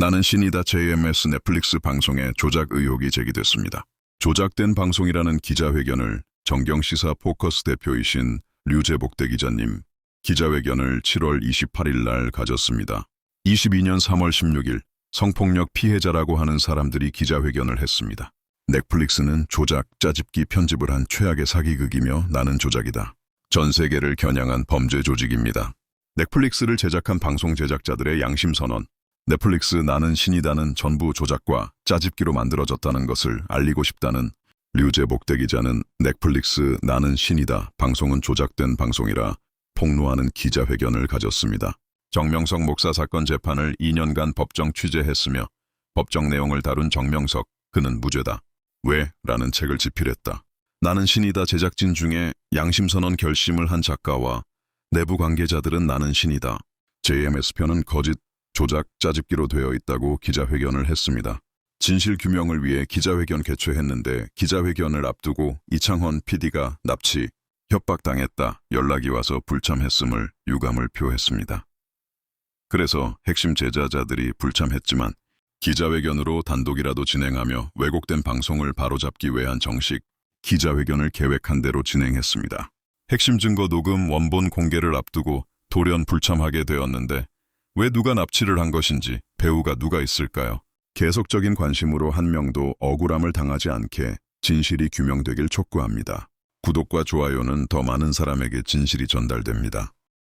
나는 신이다 JMS 넷플릭스 방송에 조작 의혹이 제기됐습니다. 조작된 방송이라는 기자회견을 정경시사 포커스 대표이신 류재복대 기자님 기자회견을 7월 28일 날 가졌습니다. 22년 3월 16일 성폭력 피해자라고 하는 사람들이 기자회견을 했습니다. 넷플릭스는 조작, 짜집기 편집을 한 최악의 사기극이며 나는 조작이다. 전 세계를 겨냥한 범죄 조직입니다. 넷플릭스를 제작한 방송 제작자들의 양심 선언, 넷플릭스 나는 신이다는 전부 조작과 짜집기로 만들어졌다는 것을 알리고 싶다는 류재복대 기자는 넷플릭스 나는 신이다 방송은 조작된 방송이라 폭로하는 기자회견을 가졌습니다. 정명석 목사 사건 재판을 2년간 법정 취재했으며 법정 내용을 다룬 정명석 그는 무죄다. 왜? 라는 책을 집필했다. 나는 신이다 제작진 중에 양심선언 결심을 한 작가와 내부 관계자들은 나는 신이다. JMS 편은 거짓, 조작, 짜집기로 되어 있다고 기자회견을 했습니다. 진실 규명을 위해 기자회견 개최했는데 기자회견을 앞두고 이창헌 PD가 납치, 협박당했다 연락이 와서 불참했음을 유감을 표했습니다. 그래서 핵심 제자자들이 불참했지만 기자회견으로 단독이라도 진행하며 왜곡된 방송을 바로잡기 위한 정식 기자회견을 계획한 대로 진행했습니다. 핵심 증거 녹음 원본 공개를 앞두고 돌연 불참하게 되었는데 왜 누가 납치를 한 것인지 배우가 누가 있을까요? 계속적인 관심으로 한 명도 억울함을 당하지 않게 진실이 규명되길 촉구합니다. 구독과 좋아요는 더 많은 사람에게 진실이 전달됩니다.